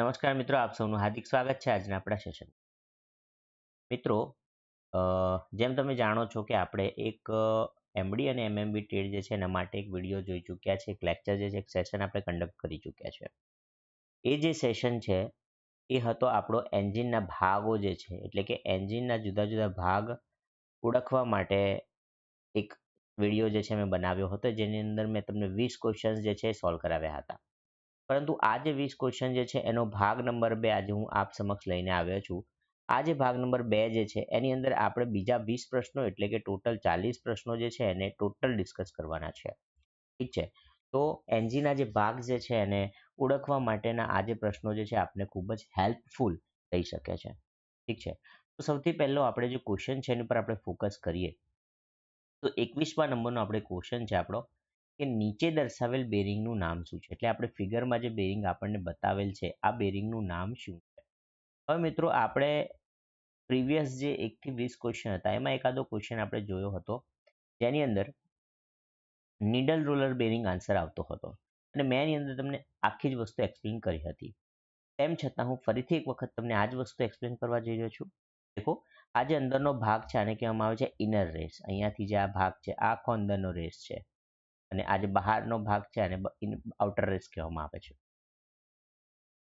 નમસ્કાર મિત્રો, આપ સૌનું હાર્દિક સ્વાગત છે આજના આપણા સેશન મિત્રો જેમ તમે જાણો છો કે આપણે એક એમડી અને એમએમબી ટેડ જે છે એના માટે એક વીડિયો જોઈ ચૂક્યા છે, એક લેક્ચર જે છે, એક સેશન આપણે કન્ડક્ટ કરી ચૂક્યા છે. એ જે સેશન છે, એ હતો આપણો એન્જિનના ભાગો જે છે, એટલે કે એન્જિનના જુદા જુદા ભાગ ઓળખવા માટે એક વીડિયો જે છે મેં બનાવ્યો હતો, જેની અંદર મેં તમને વીસ ક્વેશ્ચન્સ જે છે સોલ્વ કરાવ્યા હતા. પરંતુ આજે વીસ ક્વેશ્ચન જે છે, એનો ભાગ નંબર બે આજે હું આપ સમક્ષ લઈને આવ્યો છું. આ જે ભાગ નંબર બે જે છે, એની અંદર આપણે બીજા વીસ પ્રશ્નો એટલે કે ટોટલ ચાલીસ પ્રશ્નો જે છે, એને ટોટલ ડિસ્કસ કરવાના છે. ઠીક છે? તો એન્જિનના જે ભાગ જે છે, એને ઓળખવા માટેના આ જે પ્રશ્નો જે છે, આપને ખૂબ જ હેલ્પફુલ થઈ શકે છે. ઠીક છે? તો સૌથી પહેલો આપણે જે ક્વેશ્ચન છે, એની પર આપણે ફોકસ કરીએ. તો એકવીસમા નંબરનો આપણે ક્વેશ્ચન છે આપણો. કે નીચે દર્શાવેલ બેરિંગનું નામ શું છે? એટલે આપણે ફિગરમાં જે બેરિંગ આપણને બતાવેલ છે, આ બેરિંગનું નામ શું છે? હવે મિત્રો, આપણે પ્રીવિયસ જે એકથી વીસ ક્વેશ્ચન હતા, એમાં એકાદો ક્વેશ્ચન આપણે જોયો હતો. જેની અંદર નીડલ રોલર બેરિંગ આન્સર આવતો હતો. અને મેં એની અંદર તમને આખી જ વસ્તુ એક્સપ્લેન કરી હતી. તેમ છતાં હું ફરીથી એક વખત તમને આ જ વસ્તુ એક્સપ્લેન કરવા જઈ રહ્યો છું. દેખો, આ જે અંદરનો ભાગ છે, આને કહેવામાં આવે છે ઇનર રેસ અહીંયાથી જે આ ભાગ છે, આ આખો અંદરનો રેસ છે. અને આ જે બહારનો ભાગ છે આને આઉટર રેસ કહેવામાં આવે છે.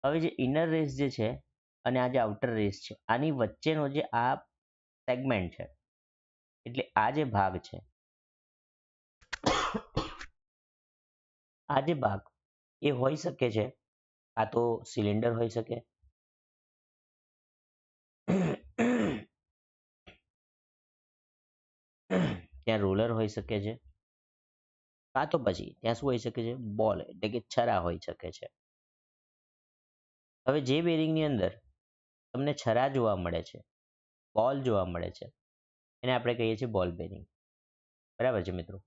હવે જે ઇનર રેસ જે છે અને આ જે આઉટર રેસ છે, આની વચ્ચેનો જે આ સેગમેન્ટ છે, એટલે આ જે ભાગ છે, આ જે ભાગ એ હોઈ શકે છે, આ તો સિલિન્ડર હોઈ શકે. ત્યાં રોલર હોઈ શકે છે. કાં તો પછી ત્યાં શું હોઈ શકે છે? બોલ, એટલે કે છરા હોઈ શકે છે. હવે જે બેરિંગની અંદર તમને છરા જોવા મળે છે, બોલ જોવા મળે છે, એને આપણે કહીએ છીએ બોલ બેરિંગ. બરાબર છે મિત્રો?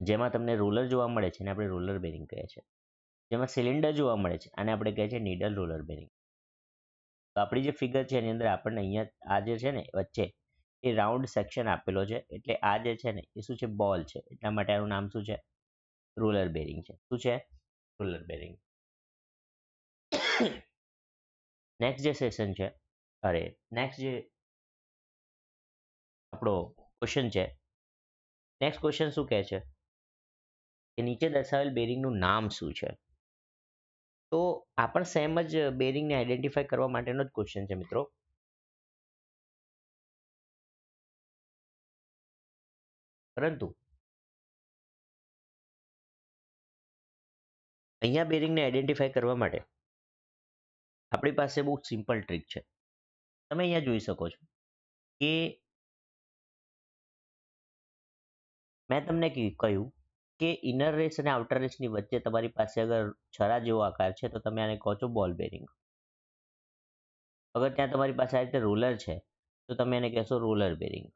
જેમાં તમને રોલર જોવા મળે છે એને આપણે રોલર બેરિંગ કહીએ છીએ. જેમાં સિલિન્ડર જોવા મળે છે આને આપણે કહીએ છીએ નીડલ રોલર બેરિંગ. તો આપણી જે ફિગર છે એની અંદર આપણને અહીંયા આ જે છે ને વચ્ચે એ રાઉન્ડ સેક્શન આપેલો છે. એટલે આ જે છે ને, એ શું છે? બોલ છે. એટલા માટે આનું નામ શું છે? રોલર બેરિંગ છે. શું છે? રોલર બેરિંગ નેક્સ્ટ જે સેશન છે, અરે નેક્સ્ટ જે આપણો ક્વેશ્ચન છે નેક્સ્ટ ક્વેશ્ચન શું કહે છે? કે નીચે દર્શાવેલ બેરિંગનું નામ શું છે? તો આ પણ સેમ જ બેરિંગને આઈડેન્ટિફાઈ કરવા માટેનો જ ક્વેશ્ચન છે મિત્રો. પરંતુ અહીંયા બેરિંગને આઈડેન્ટિફાય કરવા માટે આપણી પાસે બહુ સિમ્પલ ટ્રીક છે. તમે અહીંયા જોઈ શકો છો કે મેં તમને કહ્યું કે ઇનર રેસ અને આઉટર રેસની વચ્ચે તમારી પાસે અગર છરા જેવો આકાર છે તો તમે આને કહો છો બોલ બેરિંગ અગર ત્યાં તમારી પાસે આ રીતે રોલર છે તો તમે એને કહેશો રોલર બેરિંગ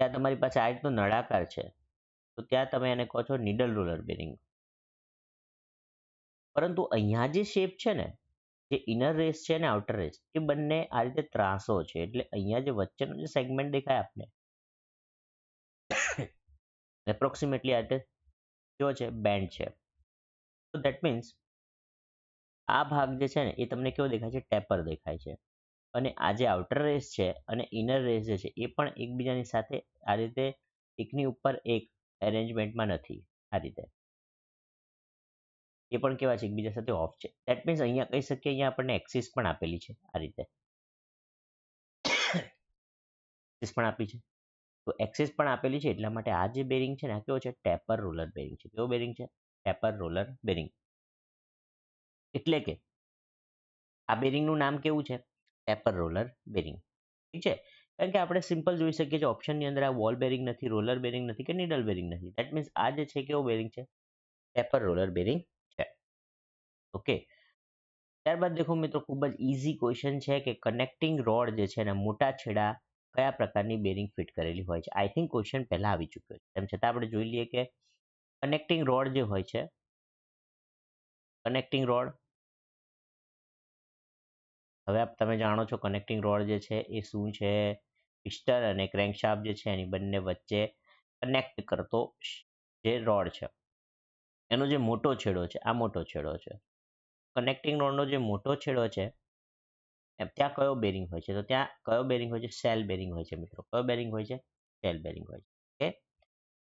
ત્યાં તમારી પાસે આ રીતનો નળાકાર છે. તો ત્યાં તમે એને કહો છો નીડલ રોલર બેરિંગ પરંતુ અહીંયા જે શેપ છે ને, જે ઇનર રેસ છે ને આઉટર રેસ એ બંને આ રીતે ત્રાસો છે. એટલે અહીંયા જે વચ્ચેનો જે સેગમેન્ટ દેખાય આપને એપ્રોક્સિમેટલી આ રીતે કેવો છે બેન્ડ છે. તો દેટ મીન્સ આ ભાગ જે છે ને, એ તમને કેવો દેખાય છે? ટેપર દેખાય છે. અને આ જે આઉટર રેસ છે અને ઇનર રેસ જે છે, એ પણ એકબીજાની સાથે આ રીતે એકની ઉપર એક એરેન્જમેન્ટમાં નથી, આ રીતે. એ પણ કેવા છે, એકબીજા સાથે ઓફ છે. દેટ મીન્સ અહીંયા કહી શકીએ, અહીંયા આપણને એક્સિસ પણ આપેલી છે, આ રીતે. એક્સિસ પણ આપી છે. તો એક્સિસ પણ આપેલી છે, એટલા માટે આ જે બેરિંગ છે ને, આ કેવો છે ટેપર રોલર બેરિંગ છે. કેવો બેરિંગ છે? ટેપર રોલર બેરિંગ એટલે કે, આ બેરિંગનું નામ કેવું છે? ટેપર રોલર બેરિંગ ઠીક છે? કારણ કે આપણે સિમ્પલ જોઈ શકીએ છીએ ઓપ્શનની અંદર આ વોલ બેરિંગ નથી રોલર બેરિંગ નથી કે નીડલ બેરિંગ નથી. દેટ મીન્સ આ જે છે, કેવો બેરિંગ છે? ટેપર રોલર બેરિંગ છે. ઓકે ત્યારબાદ દેખો મિત્રો, ખૂબ જ ઇઝી ક્વેશ્ચન છે કે કનેક્ટિંગ રોડ જે છે એના મોટા છેડા કયા પ્રકારની બેરિંગ ફિટ કરેલી હોય છે? આઈ થિંક ક્વેશ્ચન પહેલાં આવી ચૂક્યો છે. તેમ છતાં આપણે જોઈ લઈએ કે કનેક્ટિંગ રોડ જે હોય છે કનેક્ટિંગ રોડ હવે આપ તમે જાણો છો કનેક્ટિંગ રોડ જે છે એ શું છે? પિસ્ટન અને ક્રેન્કશાફ્ટ જે છે એની બંને વચ્ચે કનેક્ટ કરતો જે રોડ છે. એનો જે મોટો છેડો છે, આ મોટો છેડો છે. કનેક્ટિંગ રોડનો જે મોટો છેડો છે ત્યાં કયો બેરિંગ હોય છે? તો ત્યાં કયો બેરિંગ હોય છે? સેલ બેરિંગ હોય છે મિત્રો. કયો બેરિંગ હોય છે? સેલ બેરિંગ હોય છે. ઓકે?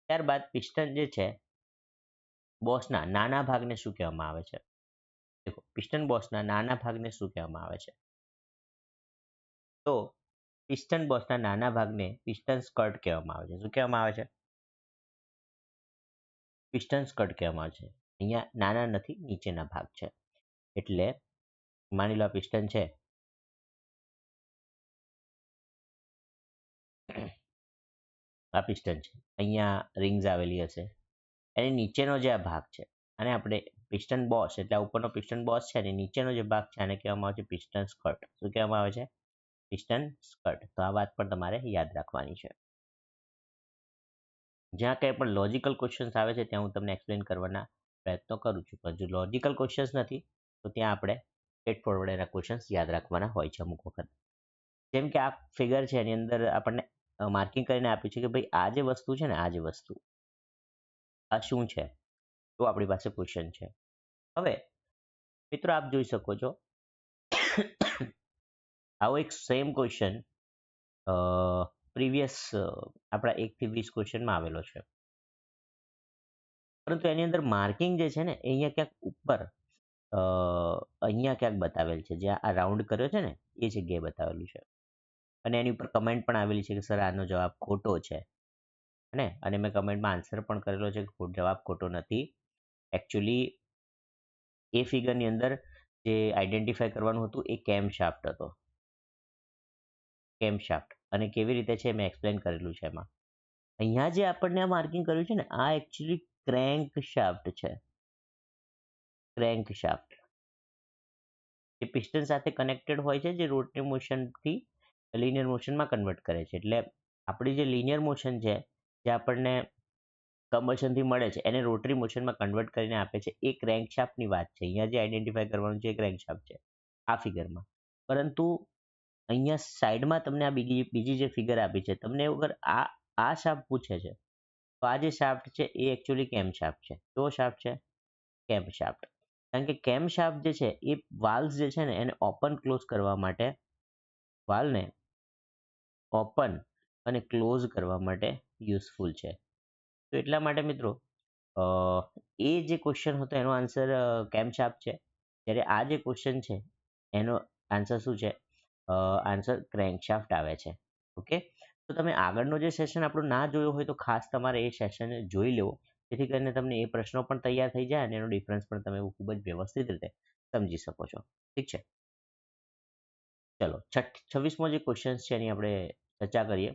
ત્યારબાદ પિસ્ટન જે છે, બોસના નાના ભાગને શું કહેવામાં આવે છે? દેખો, પિસ્ટન બોસના નાના ભાગને શું કહેવામાં આવે છે? તો પિસ્ટન બોસના નાના ભાગને પિસ્ટન સ્કર્ટ કહેવામાં આવે છે. શું કહેવામાં આવે છે? પિસ્ટન સ્કર્ટ કહેવામાં આવે છે. અહીંયા નાના નથી, નીચેના ભાગ છે. એટલે માની લો આ પિસ્ટન છે. આ પિસ્ટન છે. અહીંયા રિંગ્સ આવેલી હશે. એની નીચેનો જે આ ભાગ છે, અને આપણે પિસ્ટન બોસ, એટલે આ ઉપરનો પિસ્ટન બોસ છે, અને નીચેનો જે ભાગ છે, આને કહેવામાં આવે છે પિસ્ટન સ્કર્ટ. શું કહેવામાં આવે છે? Piston skirt. તો આ વાત પણ તમારે યાદ રાખવાની છે. જ્યાં કંઈ પણ લોજિકલ ક્વેશ્ચન્સ આવે છે, ત્યાં હું તમને એક્સપ્લેન કરવાના પ્રયત્નો કરું છું. પણ જો લોજિકલ ક્વેશ્ચન્સ નથી, તો ત્યાં આપણે સ્ટ્રેટ ફોરવર્ડ એના ક્વેશ્ચન્સ યાદ રાખવાના હોય છે અમુક વખત. જેમ કે આ ફિગર છે, એની અંદર આપણને માર્કિંગ કરીને આપ્યું છે કે ભાઈ આ જે વસ્તુ છે ને, આ જે વસ્તુ, આ શું છે? તો આપણી પાસે ક્વેશ્ચન છે. હવે, મિત્રો આપ જોઈ શકો છો આવો એક સેમ ક્વેશ્ચન પ્રીવિયસ આપણા એકથી વીસ ક્વેશ્ચનમાં આવેલો છે. પરંતુ એની અંદર માર્કિંગ જે છે ને અહીંયા ક્યાંક ઉપર અહીંયા ક્યાંક બતાવેલ છે. જ્યાં આ રાઉન્ડ કર્યો છે ને, એ જગ્યાએ બતાવેલું છે. અને એની ઉપર કમેન્ટ પણ આવેલી છે કે, સર, આનો જવાબ ખોટો છે. ને અને મેં કમેન્ટમાં આન્સર પણ કરેલો છે કે જવાબ ખોટો નથી. એકચ્યુઅલી એ ફિગરની અંદર જે આઈડેન્ટિફાય કરવાનું હતું, એ કેમ શાફ્ટ હતો. કેમ શાફ્ટ અને કેવી રીતે છે મેં એક્સપ્લેન કરેલું છે એમાં. અહીંયા જે આપણને આ માર્કિંગ કર્યું છે ને, આ એકચ્યુઅલી ક્રેન્ક શાફ્ટ છે. ક્રેન્ક શાફ્ટ જે પિસ્ટન સાથે કનેક્ટેડ હોય છે, જે રોટરી મોશનથી લિનિયર મોશનમાં કન્વર્ટ કરે છે. એટલે આપણી જે લિનિયર મોશન છે, જે આપણને કમ્બશનથી મળે છે, એને રોટરી મોશનમાં કન્વર્ટ કરીને આપે છે, એ ક્રેન્કશાફ્ટની વાત છે. અહીંયા જે આઈડેન્ટિફાય કરવાનું છે એ ક્રેન્કશાફ્ટ છે. આ ફિગરમાં પરંતુ અહીંયા સાઈડમાં તમને આ બીજી બીજી જે ફિગર આપી છે, તમને અગર આ આ શાફ્ટ પૂછે છે. તો આ જે શાફ્ટ છે, એ એકચ્યુઅલી કેમ શાફ્ટ છે. કયો શાફ્ટ છે? કેમ શાફ્ટ કારણ કે કેમ શાફ્ટ જે છે, એ વાલ્સ જે છે ને, એને ઓપન ક્લોઝ કરવા માટે વાલ્વને ઓપન અને ક્લોઝ કરવા માટે યુઝફુલ છે. તો એટલા માટે મિત્રો એ જે ક્વેશ્ચન હતો, એનો આન્સર કેમ શાફ્ટ છે. જ્યારે આ જે ક્વેશ્ચન છે, એનો આન્સર શું છે? આન્સર ક્રેન્કશાફ્ટ આવે છે. ઓકે તો તમે આગળનો જે સેશન આપણું ના જોયો હોય તો ખાસ તમારે એ સેશન જોઈ લેવો. જેથી કરીને તમને એ પ્રશ્નો પણ તૈયાર થઈ જાય અને એનો ડિફરન્સ પણ તમે ખૂબ જ વ્યવસ્થિત રીતે સમજી શકો છો. ઠીક છે? ચલો છવ્વીસમો જે ક્વેશ્ચન છે એની આપણે ચર્ચા કરીએ.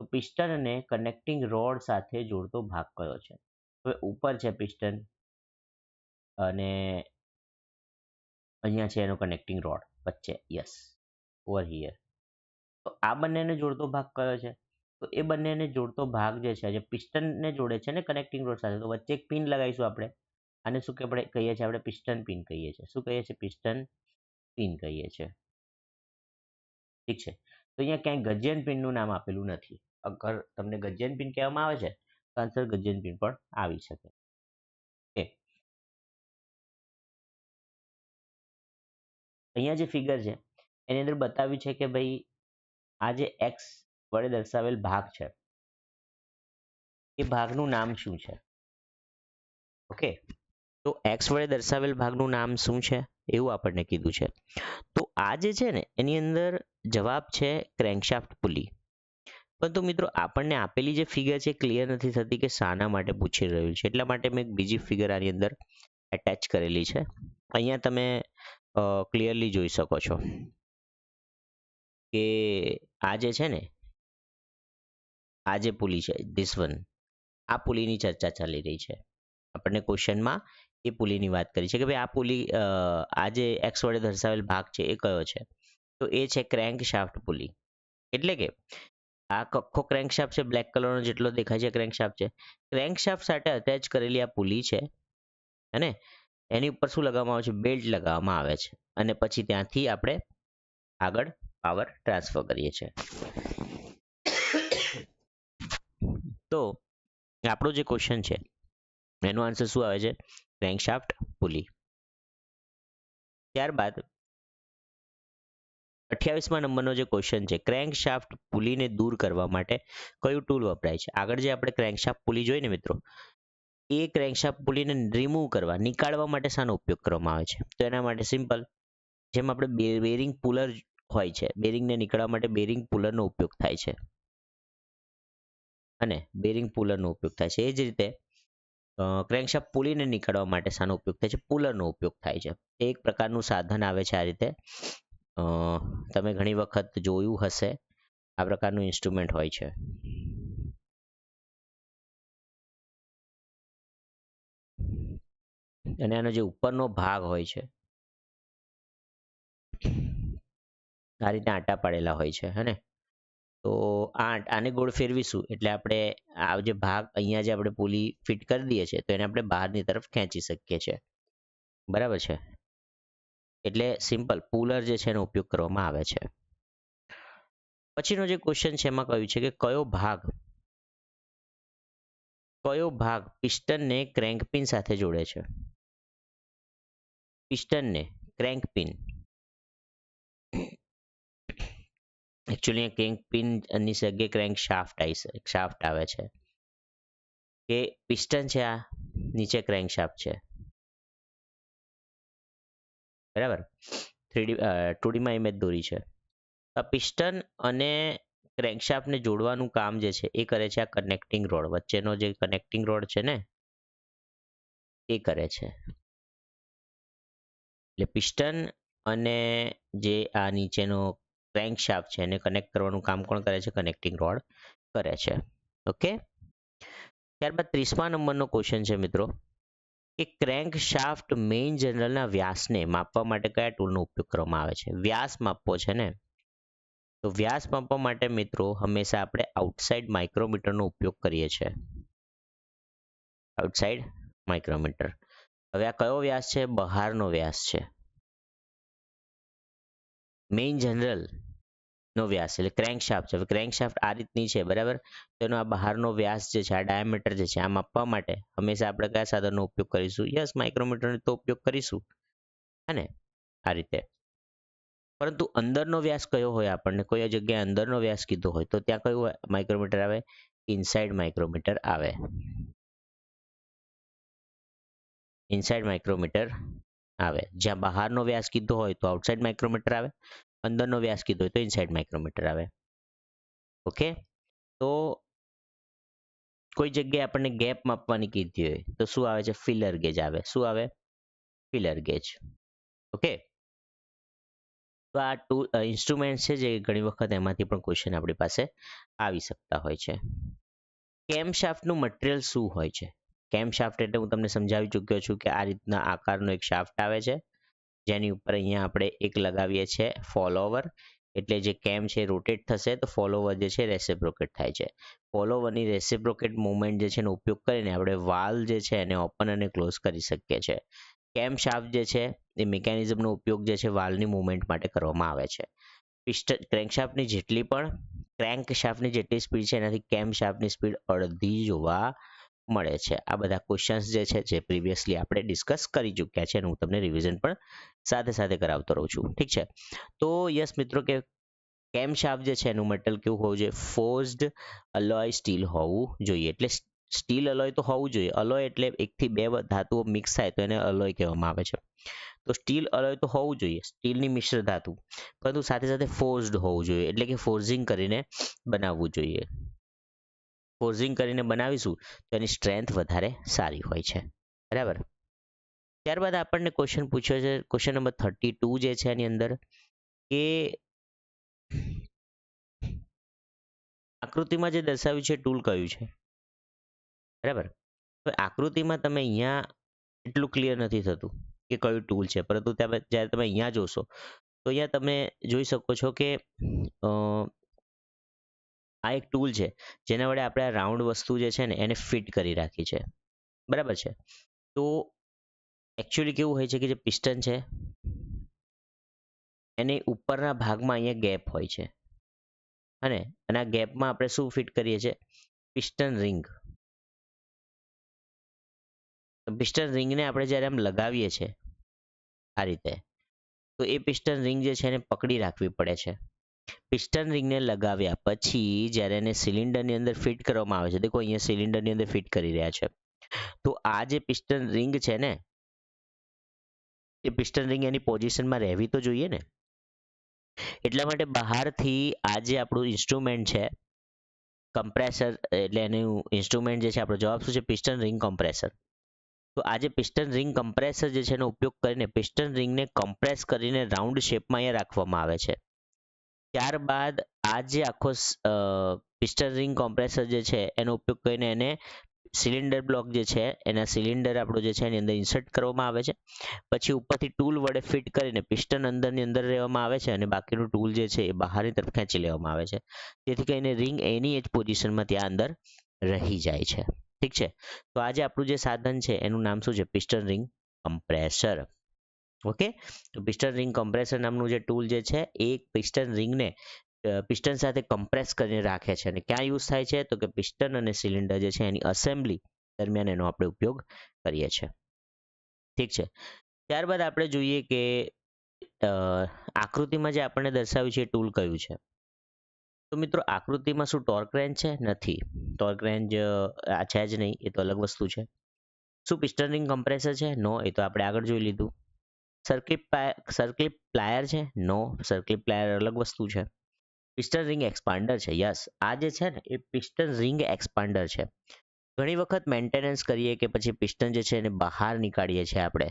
તો પિસ્ટનને કનેક્ટિંગ રોડ સાથે જોડતો ભાગ કયો છે? હવે ઉપર છે પિસ્ટન અને અહીંયા છે એનો કનેક્ટિંગ રોડ વચ્ચે. યસ ઓવર હિયર તો આ બંનેને જોડતો ભાગ કયો છે? તો એ બંનેને જોડતો ભાગ જે છે, જે પિસ્ટનને જોડે છે ને કનેક્ટિંગ રોડ સાથે, તો વચ્ચે એક પિન લગાવીશું આપણે. આને શું કે આપણે કહીએ છીએ આપણે પિસ્ટન પિન કહીએ છીએ. શું કહીએ છીએ? પિસ્ટન પિન કહીએ છીએ. ઠીક છે. તો અહીંયા ક્યાંય ગજિયન પિનનું નામ આપેલું નથી. અગર તમને ગજિયન પિન કહેવામાં આવે છે, તો આન્સર ગજિયન પિન પણ આવી શકે. ઓકે. અહીંયા જે ફિગર છે એની અંદર બતાવ્યું છે કે ભાઈ, આ જે એક્સ વડે દર્શાવેલ ભાગ છે, એ ભાગનું નામ શું છે? ઓકે? તો એક્સ વડે દર્શાવેલ ભાગનું નામ શું છે? એવું આપણને કીધું છે. તો આ જે છે ને, એની અંદર જવાબ છે ક્રેન્કશાફ્ટ પુલી. પરંતુ મિત્રો, આપણને આપેલી જે ફિગર છે ક્લિયર નથી થતી કે શાના માટે પૂછી રહ્યું છે. એટલા માટે મેં એક બીજી ફિગર આની અંદર એટેચ કરેલી છે. અહીંયા તમે ક્લિયરલી જોઈ શકો છો. કે આ જે છે ને, આ જે પુલી છે ધીસ વન આ પુલીની ચર્ચા ચાલી રહી છે. આપણને ક્વેશ્ચનમાં એ પુલીની વાત કરી છે કે ભાઈ આ પુલી આ જે એક્સ વડે દર્શાવેલ ભાગ છે એ કયો છે? તો એ છે ક્રેન્ક શાફ્ટ પુલી. એટલે કે આ આખો ક્રેન્ક શાફ્ટ છે બ્લેક કલરનો જેટલો દેખાય છે ક્રેન્ક શાફ્ટ છે. ક્રેન્ક શાફ્ટ સાથે અટેચ કરેલી આ પુલી છે, અને એની ઉપર શું લગાવવામાં આવે છે? બેલ્ટ લગાવવામાં આવે છે. અને પછી ત્યાંથી આપણે આગળ પાવર ટ્રાન્સફર કરીએ છીએ. તો આપણો જે ક્વેશ્ચન છે, એનો આન્સર શું આવે છે? ક્રેન્કશાફ્ટ પુલી ત્યારબાદ અઠ્યાવીસમા નંબરનો જે ક્વેશ્ચન છે ક્રેન્કશાફ્ટ પુલીને દૂર કરવા માટે કયું ટૂલ વપરાય છે? આગળ જે આપણે ક્રેન્કશાફ્ટ પુલી જોઈને મિત્રો, એ ક્રેન્કશાફ્ટ પુલીને રિમૂવ કરવા, નીકાળવા માટે શાનો ઉપયોગ કરવામાં આવે છે? તો એના માટે સિમ્પલ જેમ આપણે બેરિંગ પુલર હોય છે. બેરિંગને નીકળવા માટે બેરિંગ પુલરનો ઉપયોગ થાય છે. અને બેરિંગ પુલરનો ઉપયોગ થાય છે. એ જ રીતે ક્રેન્કશાફ્ટ પુલીને નીકળવા માટે શાનો ઉપયોગ થાય છે. પુલરનો ઉપયોગ થાય છે. એક પ્રકારનું સાધન આવે છે આ રીતે. તમે ઘણી વખત જોયું હશે, આ પ્રકારનું ઇન્સ્ટ્રુમેન્ટ હોય છે. અને આનો જે ઉપરનો ભાગ હોય છે આ રીતે આંટા પાડેલા હોય છે, હે તો આ આને ગોળ ફેરવીશું, એટલે આપણે આ જે ભાગ અહીંયા જે આપણે પુલી ફિટ કરી દઈએ છીએ, તો એને આપણે બહારની તરફ ખેંચી શકીએ છીએ. બરાબર છે? એટલે સિમ્પલ, પુલર જે છે એનો ઉપયોગ કરવામાં આવે છે. પછીનો જે ક્વેશ્ચન છે, એમાં કહ્યું છે કે કયો ભાગ કયો ભાગ પિસ્ટનને ક્રેન્કપિન સાથે જોડે છે? પિસ્ટનને ક્રેન્કપિન એકચ્યુઅલી ક્રેન્ક પિનની જગ્યાએ ક્રેન્ક શાફ્ટ આવી શાફ્ટ આવે છે. કે પિસ્ટન છે આ, નીચે ક્રેન્ક શાફ્ટ છે. બરાબર? થ્રીડી ટુડીમાં ઇમેજ દોરી છે. આ પિસ્ટન અને ક્રેન્કશાફ્ટને જોડવાનું કામ જે છે, એ કરે છે આ કનેક્ટિંગ રોડ વચ્ચેનો જે કનેક્ટિંગ રોડ છે ને, એ કરે છે. એટલે પિસ્ટન અને જે આ નીચેનો ક્રેન્ક શાફ્ટ છે એને કનેક્ટ કરવાનું કામ કોણ કરે છે? કનેક્ટિંગ રોડ કરે છે. ઓકે ત્યારબાદ ત્રીસમા નંબરનો ક્વેશ્ચન છે મિત્રો. કે ક્રેન્ક શાફ્ટ મેઇન જનરલના વ્યાસને માપવા માટે કયા ટૂલનો ઉપયોગ કરવામાં આવે છે? વ્યાસ માપવો છે ને? તો વ્યાસ માપવા માટે મિત્રો હંમેશા આપણે આઉટસાઇડ માઇક્રોમીટરનો ઉપયોગ કરીએ છીએ. આઉટસાઇડ માઇક્રોમીટર હવે આ કયો વ્યાસ છે? બહારનો વ્યાસ છે. મેઇન જનરલ નો વ્યાસ એટલે ક્રેન્ક શાફ્ટ છે. ક્રેન્ક શાફ્ટ આ રીતની છે, બરાબર? તેનો આ બહારનો વ્યાસ જે છે, આ ડાયામીટર જે છે આ માપવા માટે હંમેશા આપણે કયા સાધનનો ઉપયોગ કરીશું? યસ માઇક્રોમીટરનો તો ઉપયોગ કરીશું. હે આ રીતે. પરંતુ અંદરનો વ્યાસ કયો હોય આપણને? કોઈ જગ્યાએ અંદરનો વ્યાસ કીધો હોય તો ત્યાં કયું માઇક્રોમીટર આવે? ઇનસાઇડ માઇક્રોમીટર આવે. ઇનસાઇડ માઇક્રોમીટર આવે. જ્યાં બહારનો વ્યાસ કીધો હોય તો આઉટસાઇડ માઇક્રોમીટર આવે. અંદરનો વ્યાસ કીધો તો ઇનસાઇડ માઇક્રોમીટર આવે. ઓકે તો કોઈ જગ્યાએ આપણને ગેપ માપવાની કીધી હોય તો શું આવે છે? ફિલર ગેજ આવે. શું આવે? ફિલર ગેજ ઓકે તો આ ટુ ઇન્સ્ટ્રુમેન્ટ છે જે ઘણી વખત એમાંથી પણ ક્વેશ્ચન આપણી પાસે આવી શકતા હોય છે. કેમ શાફ્ટનું મટીરિયલ શું હોય છે? કેમ શાફ્ટ એટલે હું તમને સમજાવી ચૂક્યો છું કે આ રીતના આકારનો એક શાફ્ટ આવે છે. જેની ઉપર અહીંયા આપણે એક લગાવીએ છીએ ફોલોવર એટલે જે કેમ છે રોટેટ થશે, તો ફોલોવર જે છે રેસિપ્રોકેટ થાય છે. ફોલોવરની રેસિપ્રોકેટ મુવમેન્ટ જે છે એનો ઉપયોગ કરીને આપણે વાલ જે છે એને ઓપન અને ક્લોઝ કરી શકીએ છીએ. કેમ શાફ્ટ જે છે એ મિકેનિઝમનો ઉપયોગ જે છે વાલની મુવમેન્ટ માટે કરવામાં આવે છે. પિસ્ટન ક્રેન્કશાફ્ટની જેટલી પણ ક્રેન્ક શાફ્ટની જેટલી સ્પીડ છે, એનાથી કેમ શાફ્ટની સ્પીડ અડધી જોવા મળે છે. આ બધા ક્વેશ્ચન્સ જે છે, જે પ્રીવિયસલી આપણે ડિસ્કસ કરી ચૂક્યા છે અને હું તમને રિવિઝન પણ સાથે સાથે કરાવતો રહું છું. ઠીક છે? તો યસ મિત્રો, કે કેમ શાપ જે છે, એનું મેટલ કેવું હોવું જોઈએ? ફોર્સ્ડ અલોય સ્ટીલ હોવું જોઈએ. એટલે સ્ટીલ અલોય તો હોવું જોઈએ. અલોય એટલે એકથી બે ધાતુઓ મિક્સ થાય તો એને અલોય કહેવામાં આવે છે. તો સ્ટીલ અલોય તો હોવું જોઈએ. સ્ટીલની મિશ્ર ધાતુ. પરંતુ સાથે સાથે ફોર્સ્ડ હોવું જોઈએ. એટલે કે ફોર્સિંગ કરીને બનાવવું જોઈએ. ફોર્સિંગ કરીને બનાવીશું તો એની સ્ટ્રેન્થ વધારે સારી હોય છે. બરાબર? ત્યારબાદ આપણને ક્વેશ્ચન પૂછ્યો છે ક્વેશ્ચન નંબર થર્ટી ટુ જે છે એની અંદર કે આકૃતિમાં જે દર્શાવ્યું છે ટૂલ કયું છે? બરાબર? તો આકૃતિમાં તમે અહીંયા એટલું ક્લિયર નથી થતું કે કયું ટૂલ છે, પરંતુ જ્યારે તમે અહીંયા જોશો તો અહીંયા તમે જોઈ શકો છો કે આ એક ટૂલ છે, જેના વડે આપણે આ રાઉન્ડ વસ્તુ જે છે ને એને ફિટ કરી રાખી છે. બરાબર છે? તો એકચ્યુઅલી કેવું હોય છે કે જે પિસ્ટન છે, એની ઉપરના ભાગમાં અહીંયા ગેપ હોય છે. અને આ ગેપમાં આપણે શું ફિટ કરીએ છીએ? પિસ્ટન રિંગ પિસ્ટન રિંગને આપણે જ્યારે આમ લગાવીએ છીએ, આ રીતે, તો એ પિસ્ટન રિંગ જે છે એને પકડી રાખવી પડે છે. પિસ્ટન રિંગને લગાવ્યા પછી જ્યારે એને સિલિન્ડરની અંદર ફિટ કરવામાં આવે છે, દેખો અહીંયા સિલિન્ડરની અંદર ફિટ કરી રહ્યા છે. તો આ જે પિસ્ટન રિંગ છે ને, એ પિસ્ટન રિંગ એની પોઝિશનમાં રહેવી તો જોઈએ ને? એટલા માટે બહારથી આ જે આપણું ઇન્સ્ટ્રુમેન્ટ છે, કમ્પ્રેસર, એટલે એનું ઇન્સ્ટ્રુમેન્ટ જે છે, આપણો જવાબ શું છે? Piston ring compressor. તો આ જે પિસ્ટન રિંગ કમ્પ્રેસર જે છે, એનો ઉપયોગ કરીને પિસ્ટન રિંગને કમ્પ્રેસ કરીને રાઉન્ડ શેપમાં અહીંયા રાખવામાં આવે છે. ત્યારબાદ આ જે આખો પિસ્ટન રિંગ કોમ્પ્રેસર જે છે, એનો ઉપયોગ કરીને એને સિલિન્ડર બ્લોક જે છે, એના સિલિન્ડર આપણો જે છે, એની અંદર ઇન્સર્ટ કરવામાં આવે છે. પછી ઉપરથી ટૂલ વડે ફિટ કરીને પિસ્ટન અંદરની અંદર રહેવામાં આવે છે અને બાકીનું ટૂલ જે છે, એ બહારની તરફ ખેંચી લેવામાં આવે છે. જેથી કરીને રિંગ એની જ પોઝિશનમાં ત્યાં અંદર રહી જાય છે. ઠીક છે? તો આજે આપણું જે સાધન છે, એનું નામ શું છે? Piston ring compressor. ઓકે? તો પિસ્ટન રિંગ કમ્પ્રેસર નામનું જે ટૂલ જે છે, એ પિસ્ટન રિંગને પિસ્ટન સાથે કમ્પ્રેસ કરીને રાખે છે અને ક્યાં યુઝ થાય છે? તો કે પિસ્ટન અને સિલિન્ડર જે છે એની અસેમ્બલી દરમિયાન એનો આપણે ઉપયોગ કરીએ છીએ. ઠીક છે. ત્યારબાદ આપણે જોઈએ કે આકૃતિમાં જે આપણને દર્શાવ્યું છે એ ટૂલ કયું છે? તો મિત્રો આકૃતિમાં શું ટોર્ક રેન્જ છે? નથી. ટોર્ક રેન્જ આ છે જ નહીં. એ તો અલગ વસ્તુ છે. શું પિસ્ટન રિંગ કમ્પ્રેસર છે? નો. એ તો આપણે આગળ જોઈ લીધું. સર્કિટ સર્કિટ પ્લાયર છે? નો સર્કિટ પ્લાયર અલગ વસ્તુ છે. પિસ્ટન રિંગ એક્સપાન્ડર છે યસ આ જે છે ને, એ પિસ્ટન રિંગ એક્સપાન્ડર છે. ઘણી વખત મેન્ટેનન્સ કરીએ કે પછી પિસ્ટન જે છે એને બહાર નીકાળીએ છીએ આપણે.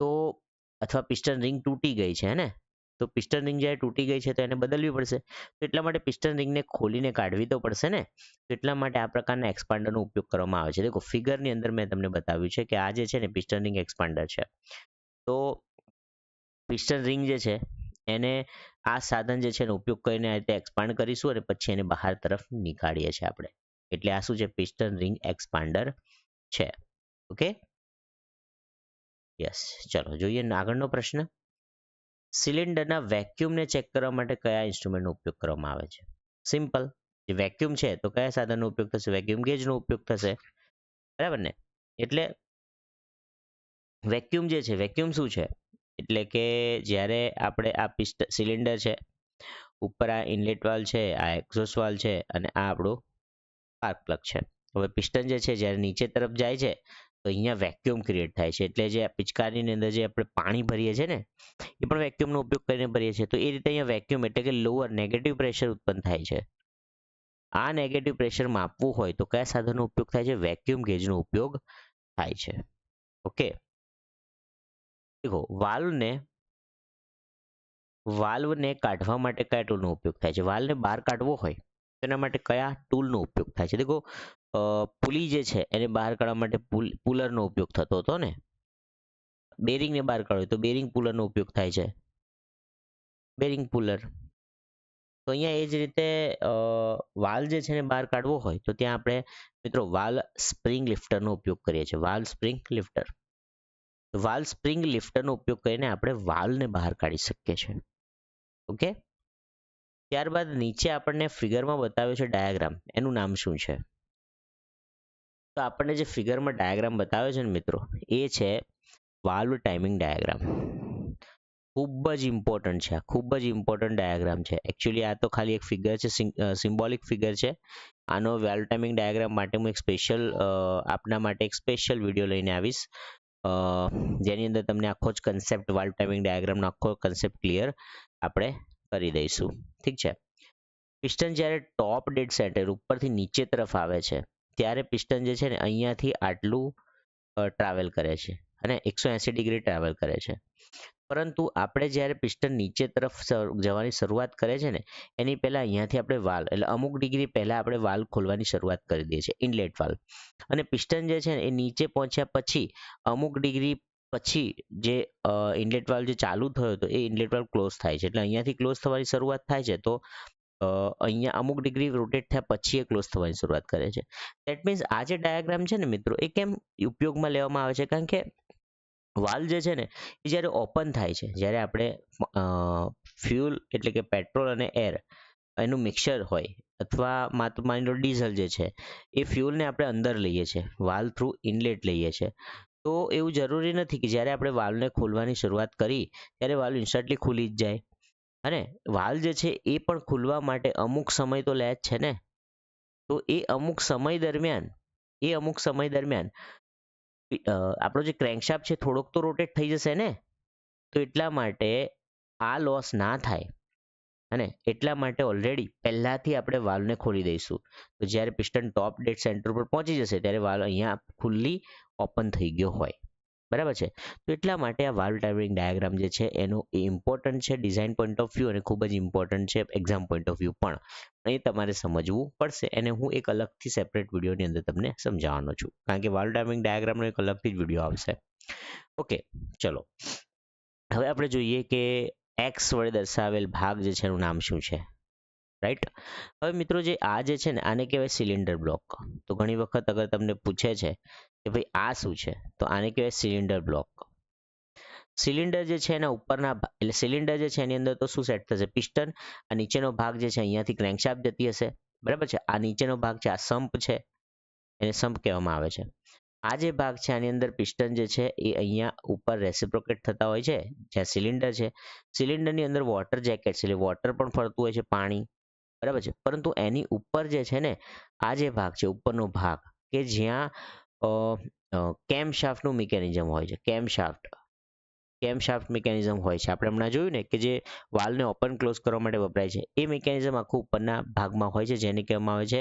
તો અથવા પિસ્ટન રિંગ તૂટી ગઈ છે ને તો પિસ્ટન રિંગ જ્યારે તૂટી ગઈ છે તો એને બદલવી પડશે. તો એટલા માટે પિસ્ટન રિંગને ખોલીને કાઢવી તો પડશે ને? તો એટલા માટે આ પ્રકારના એક્સપાન્ડરનો ઉપયોગ કરવામાં આવે છે. દેખો ફિગરની અંદર મેં તમને બતાવ્યું છે કે આ જે છે ને પિસ્ટન રિંગ એક્સપાન્ડર છે. તો પિસ્ટન રિંગ જે છે, એને આ સાધન જે છે એનો ઉપયોગ કરીને આ રીતે એક્સપાન્ડ કરીશું અને પછી એને બહાર તરફ નીકાળીએ છીએ આપણે. એટલે આ શું છે? પિસ્ટન રિંગ એક્સપાન્ડર છે. ઓકે યસ ચલો, જોઈએ આગળનો પ્રશ્ન. સિલિન્ડરના વેક્યુમને ચેક કરવા માટે કયા ઇન્સ્ટ્રુમેન્ટનો ઉપયોગ કરવામાં આવે છે? સિમ્પલ જે વેક્યુમ છે, તો કયા સાધનનો ઉપયોગ થશે? વેક્યુમ ગેજનો ઉપયોગ થશે. બરાબર ને? એટલે વેક્યુમ જે છે વેક્યુમ શું છે? એટલે કે જ્યારે આપણે આ પિસ્ટ, સિલિન્ડર છે, ઉપર આ ઇનલેટ વાલ છે, આ એક્ઝોસ્ટ વાલ છે અને આ આપણું સ્પાર્ક પ્લગ છે. હવે પિસ્ટન જે છે, જ્યારે નીચે તરફ જાય છે, તો અહીંયા વેક્યુમ ક્રિએટ થાય છે. એટલે જે પિચકારીની અંદર જે આપણે પાણી ભરીએ છીએ ને, એ પણ વેક્યુમનો ઉપયોગ કરીને ભરીએ છીએ. તો એ રીતે અહીંયા વેક્યુમ એટલે કે લોઅર નેગેટિવ પ્રેશર ઉત્પન્ન થાય છે. આ નેગેટિવ પ્રેશર માપવું હોય તો કયા સાધનનો ઉપયોગ થાય છે? વેક્યુમ ગેજનો ઉપયોગ થાય છે. ઓકે દેખો વાલ્વને વાલ્વને કાઢવા માટે કયા ટૂલનો ઉપયોગ થાય છે? વાલ્વને બહાર કાઢવો હોય તેના માટે કયા ટૂલનો ઉપયોગ થાય છે? દેખો પુલી જે છે, એને બહાર કાઢવા માટે પુલ, પુલરનો ઉપયોગ થતો હતો ને? બેરિંગને બહાર કાઢવું તો બેરિંગ પુલરનો ઉપયોગ થાય છે. Bearing puller. તો અહીંયા એ જ રીતે વાલ જે છે એને બહાર કાઢવો હોય, તો ત્યાં આપણે મિત્રો વાલ સ્પ્રિંગ લિફ્ટરનો ઉપયોગ કરીએ છીએ. Valve spring lifter. Valve spring લિફ્ટરનો ઉપયોગ કરીને આપણે વાલને બહાર કાઢી શકીએ છીએ. ઓકે? ત્યારબાદ નીચે આપણને ફિગરમાં બતાવ્યો છે ડાયાગ્રામ. એનું નામ શું છે? તો આપણને જે ફિગરમાં ડાયાગ્રામ બતાવ્યો છે ને મિત્રો, એ છે વાલ્વ ટાઈમિંગ ડાયાગ્રામ. ખૂબ જ ઇમ્પોર્ટન્ટ છે ખૂબ જ ઇમ્પોર્ટન્ટ ડાયાગ્રામ છે. એકચ્યુઅલી આ તો ખાલી એક ફિગર છે સિમ્બોલિક ફિગર છે. આનો વેલ ટાઈમિંગ ડાયાગ્રામ માટે હું એક સ્પેશિયલ આપના માટે એક સ્પેશિયલ વીડિયો લઈને આવીશ. જેની અંદર તમને આખો જ કન્સેપ્ટ વાલ્વ ટાઈમિંગ ડાયાગ્રામનો આખો કન્સેપ્ટ ક્લિયર આપણે કરી દઈશું. ઠીક છે? પિસ્ટન જ્યારે ટોપ ડેડ સેન્ટર ઉપરથી નીચે તરફ આવે છે, ત્યારે પિસ્ટન જે છે ને અહીંયાથી આટલું ટ્રાવેલ કરે છે અને એકસો એંસી ડિગ્રી ટ્રાવેલ કરે છે. પરંતુ આપણે જ્યારે પિસ્ટન નીચે તરફ જવાની શરૂઆત કરે છે ને, એની પહેલાં અહીંયાથી આપણે વાલ, એટલે અમુક ડિગ્રી પહેલાં આપણે વાલ ખોલવાની શરૂઆત કરી દઈએ છીએ, ઇનલેટ વાલ. અને પિસ્ટન જે છે ને, એ નીચે પહોંચ્યા પછી, અમુક ડિગ્રી પછી જે ઇનલેટ વાલ જે ચાલુ થયો હતો, એ ઇનલેટ વાલ ક્લોઝ થાય છે. એટલે અહીંયાથી ક્લોઝ થવાની શરૂઆત થાય છે, તો અહીંયા અમુક ડિગ્રી રોટેટ થયા પછી એ ક્લોઝ થવાની શરૂઆત કરે છે. દેટ મીન્સ આ જે ડાયાગ્રામ છે ને મિત્રો, એ કેમ ઉપયોગમાં લેવામાં આવે છે? કારણ કે વાલ જે છે ને, એ જ્યારે ઓપન થાય છે, જ્યારે આપણે ફ્યુલ એટલે કે પેટ્રોલ અને એર એનું મિક્સર હોય, અથવા માત્ર માની લો ડીઝલ જે છે, એ ફ્યુલને આપણે અંદર લઈએ છીએ વાલ થ્રુ ઇનલેટ લઈએ છીએ. તો એવું જરૂરી નથી કે જ્યારે આપણે વાલ્વને ખોલવાની શરૂઆત કરી, ત્યારે વાલ્વ ઇન્સ્ટન્ટલી ખુલી જ જાય. અને વાલ્વ જે છે, એ પણ ખુલવા માટે અમુક સમય તો લે જ છે ને? તો એ અમુક સમય દરમિયાન, એ અમુક સમય દરમિયાન આપણો જે ક્રેન્કશાફ્ટ છે થોડોક તો રોટેટ થઈ જશે ને? તો એટલા માટે આ લોસ ના થાય. અને એટલા માટે ઓલરેડી પહેલાંથી આપણે વાલ્વને ખોલી દઈશું. તો જ્યારે પિસ્ટન ટોપ ડેડ સેન્ટર પર પહોંચી જશે, ત્યારે વાલ્વ અહીંયા ખુલ્લી ઓપન થઈ ગયો હોય. બરાબર છે? તો એટલા માટે આ વાલ્વ ટાઈમિંગ ડાયાગ્રામ જે છે એનું ઇમ્પોર્ટન્ટ છે ડિઝાઇન પોઈન્ટ ઓફ વ્યૂ અને ખૂબ જ ઇમ્પોર્ટન્ટ છે એક્ઝામ પોઈન્ટ ઓફ વ્યૂ પણ. એ તમારે સમજવું પડશે એને હું એક અલગથી સેપરેટ વિડીયોની અંદર તમને સમજાવવાનો છું. કારણ કે વાલ્વ ટાઈમિંગ ડાયાગ્રામનો એક અલગથી જ વીડિયો આવશે. ઓકે ચલો. હવે આપણે જોઈએ કે એક્સ વડે દર્શાવેલ ભાગ જે છે એનું નામ શું છે? રાઈટ હવે મિત્રો જે આ જે છે ને આને કહેવાય સિલિન્ડર બ્લોક તો ઘણી વખત અગર તમને પૂછે છે કે ભાઈ આ શું છે? તો આને કહેવાય સિલિન્ડર બ્લોક સિલિન્ડર જે છે એના ઉપરના એટલે સિલિન્ડર જે છે એની અંદર તો શું સેટ થશે? પિસ્ટન. આ નીચેનો ભાગ જે છે અહીંયાથી ક્રેન્કશાફ્ટ જતી હશે. બરાબર છે? આ નીચેનો ભાગ છે, આ સંપ છે. એને સંપ કહેવામાં આવે છે. આ જે ભાગ છે, આની અંદર પિસ્ટન જે છે એ અહીંયા ઉપર રેસિપ્રોકેટ થતા હોય છે, જ્યાં સિલિન્ડર છે. સિલિન્ડરની અંદર વોટર જેકેટ છે, એટલે વોટર પણ ફરતું હોય છે, પાણી. બરાબર છે? પરંતુ એની ઉપર જે છે ને, આ જે ભાગ છે, ઉપરનો ભાગ, કે જ્યાં કેમ શાફ્ટનું મિકેનિઝમ હોય છે. કેમ શાફ્ટ કેમ શાફ્ટ મિકેનિઝમ હોય છે. આપણે હમણાં જોયું ને કે જે વાલ્વને ઓપન ક્લોઝ કરવા માટે વપરાય છે, એ મિકેનિઝમ આખું ઉપરના ભાગમાં હોય છે, જેને કહેવામાં આવે છે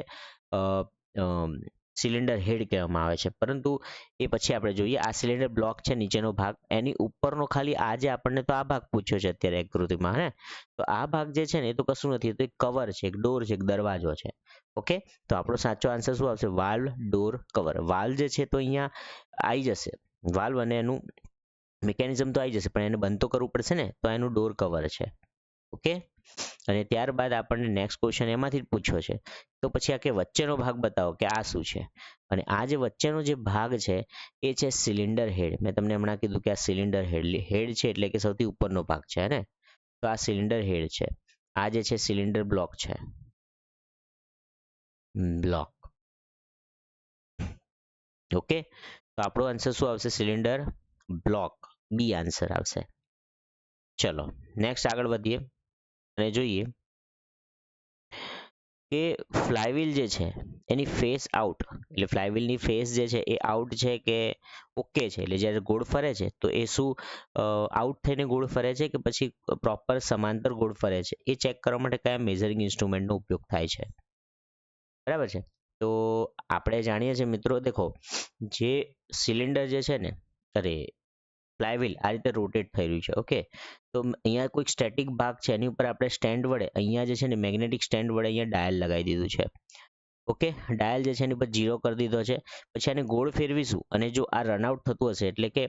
સિલિન્ડર હેડ કહેવામાં આવે છે. પરંતુ એ પછી આપણે જોઈએ, આ સિલિન્ડર બ્લોક છે નીચેનો ભાગ. એની ઉપરનો ખાલી આ જે આપણને તો આ ભાગ પૂછ્યો છે અત્યારે આકૃતિમાં, હે તો આ ભાગ જે છે ને, એ તો કશું નથી તો એક કવર છે, એક ડોર છે, એક દરવાજો છે. ઓકે? તો આપણો સાચો આન્સર શું આવશે? વાલ્વ ડોર કવર વાલ્વ જે છે તો અહીંયા આવી જશે. વાલ્વ અને એનું મિકેનિઝમ તો આવી જશે, પણ એને બંધ તો કરવું પડશે ને? તો એનું ડોર કવર છે. ઓકે? અને ત્યારબાદ આપણને નેક્સ્ટ ક્વેશ્ચન એમાંથી જ પૂછ્યો છે. તો પછી આ કે વચ્ચેનો ભાગ બતાવો કે આ શું છે? અને આ જે વચ્ચેનો જે ભાગ છે, એ છે સિલિન્ડર હેડ મેં તમને હમણાં કીધું કે આ સિલિન્ડર હેડ હેડ છે એટલે કે સૌથી ઉપરનો ભાગ છે ને? તો આ સિલિન્ડર હેડ છે. આ જે છે સિલિન્ડર બ્લોક છે. બ્લોક. ઓકે તો આપણો આન્સર શું આવશે? સિલિન્ડર બ્લોક બી આન્સર આવશે. ચલો નેક્સ્ટ આગળ વધીએ અને જોઈએ કે ફ્લાયવીલ જે છે, એની ફેસ આઉટ, એટલે ફ્લાયવીલની ફેસ જે છે, એ આઉટ છે કે ઓકે છે? એટલે જ્યારે ગોળ ફરે છે, તો એ શું આઉટ થઈને ગોળ ફરે છે કે પછી પ્રોપર સમાંતર ગોળ ફરે છે? એ ચેક કરવા માટે કયા મેઝરિંગ ઇન્સ્ટ્રુમેન્ટનો ઉપયોગ થાય છે? બરાબર છે? તો આપણે જાણીએ છીએ મિત્રો, દેખો, જે સિલિન્ડર જે છે ને, અરે ફ્લાયવ્હીલ આ રીતે રોટેટ થઈ રહ્યું છે, ઓકે? તો અહીંયા કોઈક સ્ટેટિક ભાગ છે, એની ઉપર આપણે સ્ટેન્ડ વડે અહીંયા જે છે ને મેગ્નેટિક સ્ટેન્ડ વડે અહીંયા ડાયલ લગાવી દીધું છે. ઓકે? ડાયલ જે છે એની પર જીરો કરી દીધો છે. પછી આને ગોળ ફેરવીશું અને જો આ રનઆઉટ થતું હશે, એટલે કે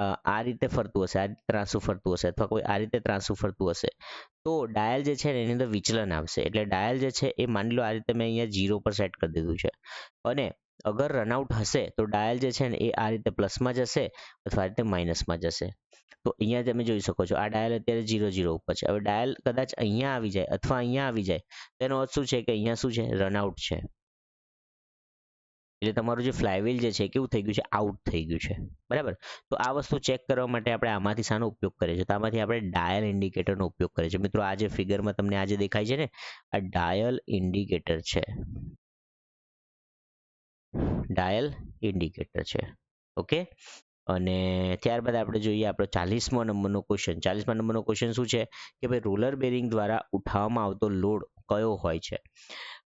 આ રીતે ફરતું હશે, આ રીતે ત્રાંસુ ફરતું હશે અથવા કોઈ આ રીતે ત્રાંસુ ફરતું હશે તો ડાયલ જે છે એની અંદર વિચલન આવશે. એટલે ડાયલ જે છે એ માની લો આ રીતે મેં અહીંયા જીરો પર સેટ કરી દીધું છે. અને અગર રનઆઉટ હશે, તો ડાયલ જે છે ને એ આ રીતે પ્લસમાં જશે અથવા આ રીતે માઇનસમાં જશે. તો અહીંયા તમે જોઈ શકો છો, આ ડાયલ અત્યારે જીરો જીરો ઉપર છે. હવે ડાયલ કદાચ અહીંયા આવી જાય અથવા અહીંયા આવી જાય, તેનો અર્થ શું છે કે અહીંયા શું છે? રનઆઉટ છે. એટલે તમારું જે ફ્લાયવીલ જે છે કેવું થઈ ગયું છે? આઉટ થઈ ગયું છે. બરાબર? તો આ વસ્તુ ચેક કરવા માટે આપણે આમાંથી શાનો ઉપયોગ કરીએ છીએ? તો આમાંથી આપણે ડાયલ ઇન્ડિકેટરનો ઉપયોગ કરીએ છીએ. મિત્રો, આ જે ફિગરમાં તમને આ જે દેખાય છે ને, આ ડાયલ ઇન્ડિકેટર છે. ડાયલ ઇન્ડિકેટર છે. ઓકે અને ત્યારબાદ આપણે જોઈએ આપણો ચાલીસમો નંબરનો ક્વેશ્ચન ચાલીસમા નંબરનો ક્વેશ્ચન શું છે? કે ભાઈ રોલર બેરિંગ દ્વારા ઉઠાવવામાં આવતો લોડ કયો હોય છે?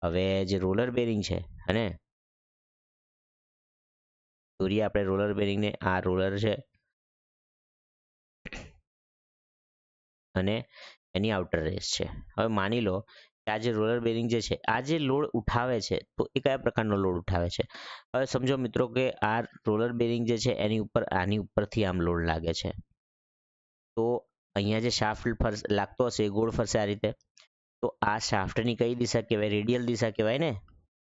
હવે જે રોલર બેરિંગ છે, અને દોરીએ, આપણે રોલર બેરિંગને આ રોલર છે. અને એની આઉટર રેસ છે. હવે માની લો કે આ જે રોલર બેરિંગ જે છે, આ જે લોડ ઉઠાવે છે, તો એ કયા પ્રકારનો લોડ ઉઠાવે છે? હવે સમજો મિત્રો કે આ રોલર બેરિંગ જે છે, એની ઉપર, આની ઉપરથી આમ લોડ લાગે છે. તો અહીંયા જે શાફ્ટ લાગતો હશે, એ ગોળ ફરશે આ રીતે. તો આ શાફ્ટની કઈ દિશા કહેવાય? રેડિયલ દિશા કહેવાય ને?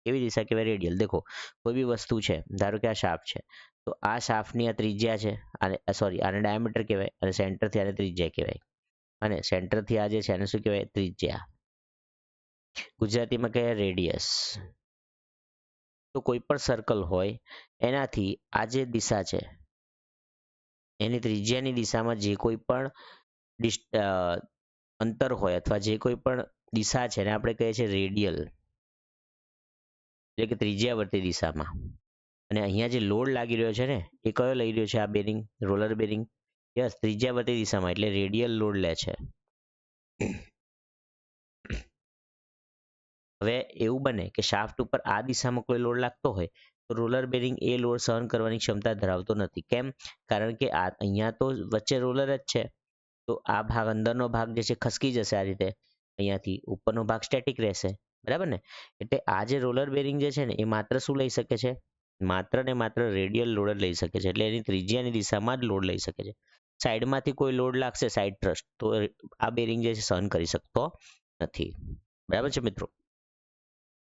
કેવી દિશા કહેવાય રેડિયલ દેખો, કોઈ બી વસ્તુ છે, ધારો કે આ શાફ છે, તો આ શાફની આ ત્રિજ્યા છે, અને સોરી આને ડાયામીટર કહેવાય, અને સેન્ટરથી આને ત્રિજ્યા કહેવાય, અને સેન્ટરથી આ જે છે એને શું કહેવાય? ત્રિજ્યા. ગુજરાતીમાં કહેવાય રેડિયસ તો કોઈ પણ સર્કલ હોય, એનાથી આ જે દિશા છે, એની ત્રિજ્યાની દિશામાં જે કોઈ પણ અંતર હોય, અથવા જે કોઈ પણ દિશા છે, એને આપણે કહીએ છીએ રેડિયલ એટલે કે ત્રિજ્યાવર્તી દિશામાં. અને અહીંયા જે લોડ લાગી રહ્યો છે ને, એ કયો લઈ રહ્યો છે આ બેરિંગ રોલર બેરિંગ યસ ત્રિજ્યાવર્તી દિશામાં, એટલે રેડિયલ લોડ લે છે. હવે એવું બને કે શાફ્ટ ઉપર આ દિશામાં કોઈ લોડ લાગતો હોય, તો રોલર બેરિંગ એ લોડ સહન કરવાની ક્ષમતા ધરાવતો નથી. કેમ? કારણ કે આ અહીંયા તો વચ્ચે રોલર જ છે. તો આ ભાગ અંદરનો ભાગ જે છે, ખસકી જશે આ રીતે. અહીંયાથી ઉપરનો ભાગ સ્ટેટિક રહેશે. બરાબર ને? એટલે આ જે રોલર બેરિંગ જે છે ને, એ માત્ર શું લઈ શકે છે? માત્ર ને માત્ર રેડિયલ લોડ જ લઈ શકે છે. એટલે એની ત્રિજ્યાની દિશામાં જ લોડ લઈ શકે છે. સાઈડમાંથી કોઈ લોડ લાગશે સાઈડ ટ્રસ્ટ તો આ બેરિંગ જે છે, સહન કરી શકતો નથી. બરાબર છે મિત્રો?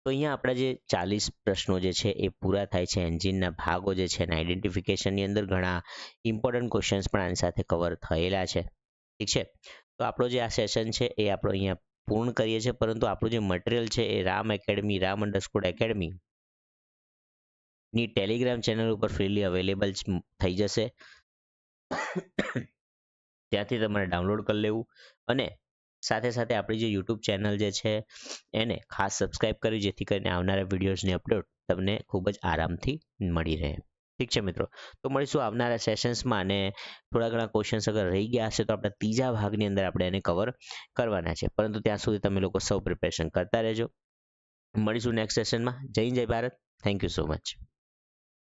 તો અહીંયા આપણા જે ચાલીસ પ્રશ્નો જે છે, એ પૂરા થાય છે. એન્જિનના ભાગો જે છે એના આઈડેન્ટિફિકેશનની અંદર ઘણા ઇમ્પોર્ટન્ટ ક્વેશ્ચન્સ પણ આની સાથે કવર થયેલા છે. ઠીક છે? તો આપણો જે આ સેશન છે, એ આપણો અહીંયા પૂર્ણ કરીએ છીએ, પરંતુ આપણું જે મટીરિયલ છે એ Ram academy Ram underscore academy ની ટેલિગ્રામ ચેનલ ઉપર ફ્રીલી અવેલેબલ થઈ જશે. ત્યાંથી તમારે ડાઉનલોડ કરી લેવું. અને સાથે સાથે આપણી જે યુટ્યુબ ચેનલ જે છે, એને ખાસ સબસ્ક્રાઇબ કરી, જેથી કરીને આવનારા વિડીયોઝની અપડેટ તમને ખૂબ જ આરામથી મળી રહે. ઠીક છે મિત્રો? તો મળીશું આવનારા સેશન્સમાં અને થોડા ઘણા ક્વેશ્ચન્સ અગર રહી ગયા હશે તો આપણે ત્રીજા ભાગની અંદર આપણે એને કવર કરવાના છે. પરંતુ ત્યાં સુધી તમે લોકો સૌ પ્રિપેરેશન કરતા રહેજો. મળીશું નેક્સ્ટ સેશનમાં જય જય Bharat. Thank you so much